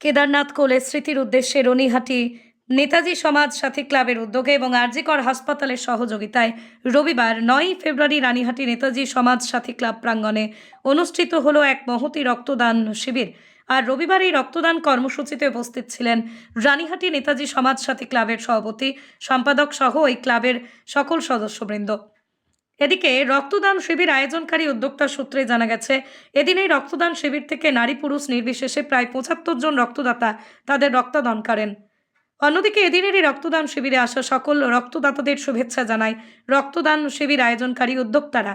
কেদারনাথ কোলের স্মৃতির উদ্দেশ্যে রনিহাটি নেতাজি সমাজ সাথী ক্লাবের উদ্যোগে এবং আরজিকর হাসপাতালের সহযোগিতায় রবিবার নয়ই ফেব্রুয়ারি রানীহাটি নেতাজি সমাজ সাথী ক্লাব প্রাঙ্গণে অনুষ্ঠিত হলো এক মহতি রক্তদান শিবির। আর রবিবার এই রক্তদান কর্মসূচিতে উপস্থিত ছিলেন রানীহাটি নেতাজি সমাজ সাথী ক্লাবের সভাপতি, সম্পাদক সহ এই ক্লাবের সকল সদস্যবৃন্দ। এদিকে রক্তদান শিবির আয়োজনকারী উদ্যোক্তা সূত্রে জানা গেছে এদিন এই রক্তদান শিবির থেকে নারী পুরুষ নির্বিশেষে প্রায় পঁচাত্তর জন রক্তদাতা তাদের রক্তদান করেন। অন্যদিকে এদিনের এই রক্তদান শিবিরে আসা সকল রক্তদাতাদের শুভেচ্ছা জানায় রক্তদান শিবির আয়োজনকারী উদ্যোক্তারা।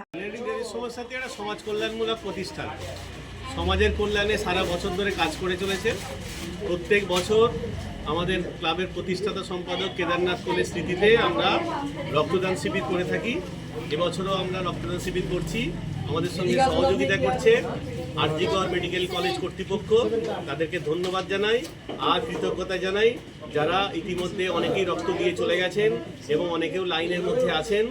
সমাজ কল্যাণমূলক প্রতিষ্ঠান। সমাজের কল্যাণে সারা বছর ধরে কাজ করে চলেছে। প্রত্যেক বছর আমাদের ক্লাবের প্রতিষ্ঠাতা সম্পাদক কেদারনাথ কোলের স্মৃতিতে আমরা রক্তদান শিবির করে থাকি। এবছরও আমরা রক্তদান শিবির করছি। আমাদের সঙ্গে সহযোগিতা করছে আরজিকর মেডিকেল কলেজ কর্তৃপক্ষ। তাদেরকে ধন্যবাদ জানাই আর কৃতজ্ঞতা জানাই যারা ইতিমধ্যে অনেকেই রক্ত দিয়ে চলে গেছেন এবং অনেকেও লাইনের মধ্যে আছেন।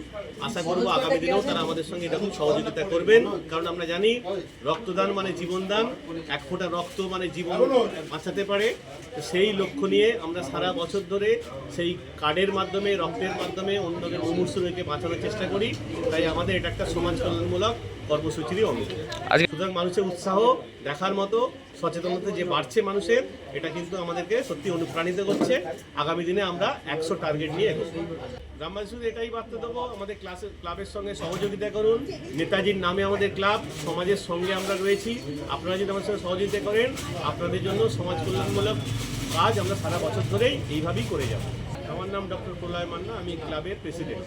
আশা করব আগামী দিনেও তারা আমাদের সঙ্গে এরকম সহযোগিতা করবেন। কারণ আমরা জানি, রক্তদান মানে জীবনদান, এক ফোঁটা রক্ত মানে জীবন বাঁচাতে পারে। সেই লক্ষ্য নিয়ে আমরা সারা বছর ধরে সেই কার্ডের মাধ্যমে, রক্তের মাধ্যমে অন্যদের মুমূর্ষু রেখে বাঁচানোর চেষ্টা করি। তাই আমাদের এটা একটা সমাজ কল্যাণমূলক কর্মসূচিরই অঙ্গ সুতরাং মানুষের উৎসাহ দেখার মতো সচেতনতা যে বাড়ছে মানুষের এটা কিন্তু আমাদেরকে সত্যি অনুপ্রাণিত করছে। আগামী দিনে আমরা একশো টার্গেট নিয়ে এগোবো। গ্রামবাসী শুধু এটাই বার্তা দেবো আমাদের ক্লাসের ক্লাবের সঙ্গে সহযোগিতা করুন। নেতাজির নামে আমাদের ক্লাব সমাজের সঙ্গে আমরা রয়েছি। আপনারা যদি আমাদের সঙ্গে সহযোগিতা করেন আপনাদের জন্য সমাজ কল্যাণমূলক কাজ আমরা সারা বছর ধরেই এইভাবেই করে যাব। আমার নাম ডক্টর প্রলয় মান্না আমি ক্লাবের প্রেসিডেন্ট